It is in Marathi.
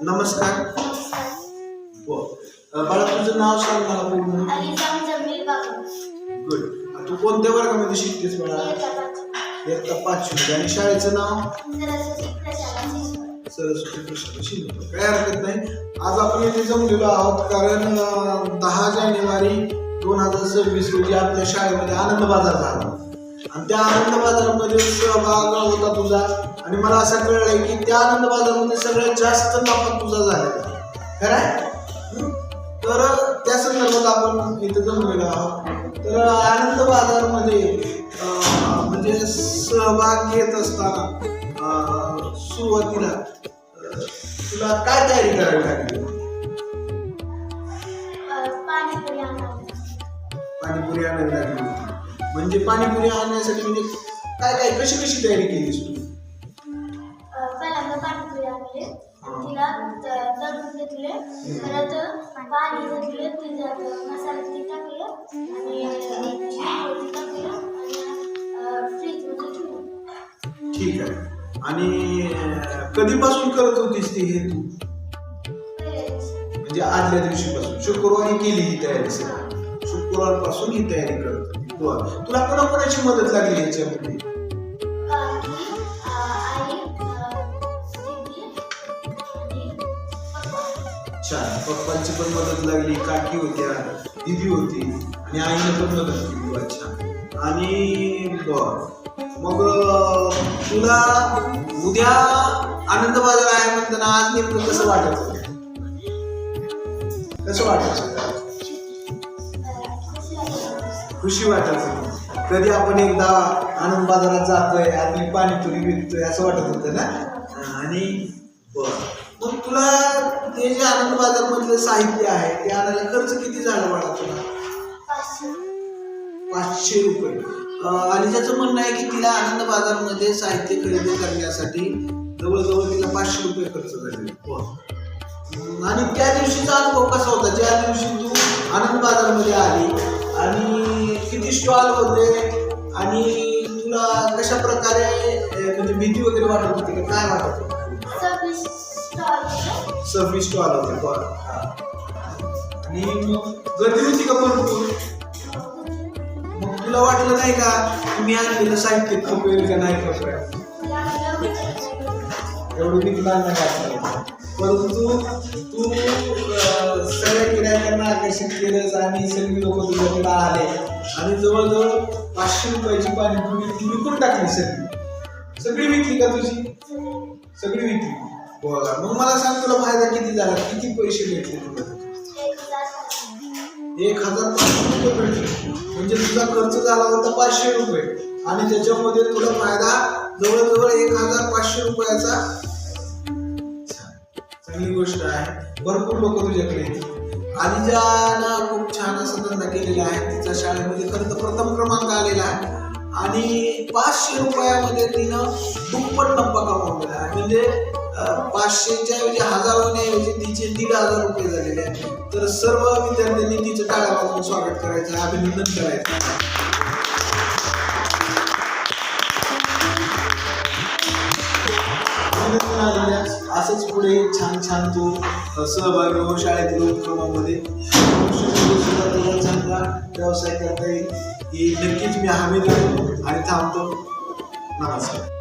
नमस्कार. हो. बाळा तुझं नाव सांग मला पूर्ण. गुड तू कोणत्या वर्गामध्ये शिकतेस बाळा? इयत्ता पाचवी आणि शाळेचं नाव? सरस्वती काय हरकत नाही. आज आपण इथे जमलेलो आहोत कारण दहा जानेवारी दोन हजार सव्वीस रोजी आपल्या शाळेमध्ये आनंद बाजार झाला. आणि त्या आनंद बाजारामध्ये सहभाग होता तुझा. आणि मला असं कळलंय की त्या आनंद बाजारामध्ये सगळ्यात जास्त नफा तुझा झालेला खरं? तर त्या संदर्भात आपण इथं जमलेलो आहोत. तर आनंद बाजारमध्ये म्हणजे सहभाग घेत असताना सुरुवातीला तुला काय तयारी करावी लागली? पाणीपुरी आणा पाणीपुरी आणावी लागली. म्हणजे पाणीपुरी आणण्यासाठी म्हणजे काय काय कशी कशी तयारी केलीस तू? तिला तळून घेतले. परत पाणी घेतले तिच्यात मसाले ते टाकले आणि चिकन टाकलं आणि फ्रीजमध्ये ठेवलं. ठीक आहे. आणि कधीपासून करत होतीस ती हे तू? म्हणजे आदल्या दिवशीपासून. शुक्रवारी केली ही तयारी सगळी. शुक्रवारपासून ही तयारी करत होती. तुला कोणाकोणाची मदत लागली याच्यामध्ये? छान पप्पांची पण मदत लागली काकी होत्या दिदी होती आणि आईने पण मदत केली वा छान आणि बर. मग तुला उद्या आनंद बाजार आहे म्हणताना आज नेमकं कसं वाटत होतं? कसं वाटत खुशी वाटत कधी आपण एकदा आनंद बाजारात जातोय आणि पाणीपुरी विकतोय असं वाटत होतं ना? आणि बर. मग तुला ते जे आनंद बाजार मधलं साहित्य आहे ते आणायला खर्च किती झाला बाळा तुला? पाचशे. रुपये. आणि त्याचं म्हणणं आहे की तिला आनंद बाजारमध्ये साहित्य खरेदी करण्यासाठी जवळजवळ तिला पाचशे रुपये खर्च झाले. हो. आणि त्या दिवशीचा अनुभव कसा होता? ज्या दिवशी तू आनंद बाजारमध्ये आली आणि किती स्टॉल होते आणि तुला कशा प्रकारे म्हणजे भीती वगैरे वाटत होती का? काय वाटत होतं? सव्वीस स्टॉल होते सव्वीस बरं आणि मग गर्दी होती का भरपूर मग तुला वाटलं नाही का मी आणलेलं साहित्य खपेल का नाही खपेल एवढं मी तुला नाही वाटलं परंतु तू सगळ्या किरायकांना आकर्षित केलंच आणि सगळी लोक तुझ्याकडे आले. आणि जवळजवळ पाचशे रुपयाची पाणीपुरी ती विकून टाकली सगळी? सगळी विकली का तुझी? सगळी विकली. बरं मग मला सांग तुला फायदा किती झाला? किती पैसे भेटले तुला? एक हजार पाचशे रुपये भेटले. म्हणजे तुझा खर्च झाला होता पाचशे रुपये. आणि त्याच्यामध्ये तुला फायदा जवळजवळ एक हजार पाचशे रुपयाचा. चांगली गोष्ट आहे. भरपूर लोक तुझ्याकडे आणि ज्यानं खूप छान असा धंदा केलेला आहे. तिच्या शाळेमध्ये खरं तर प्रथम क्रमांक आलेला आहे. आणि पाचशे रुपयामध्ये तिनं दुप्पट नफा कमावलेला आहे. म्हणजे पाचशेच्या ऐवजी हजार होण्याऐवजी तिचे दीड हजार रुपये झालेले आहेत. तर सर्व विद्यार्थ्यांनी तिचं टाळ्या वाजवून स्वागत करायचं अभिनंदन करायचं असंच पुढे छान छान तू सहभागी हो शाळेतील उपक्रमामध्ये सुद्धा तुला चांगला व्यवसाय करता येईल. ही नक्कीच मी हमी देतो आणि थांबतो. नमस्कार.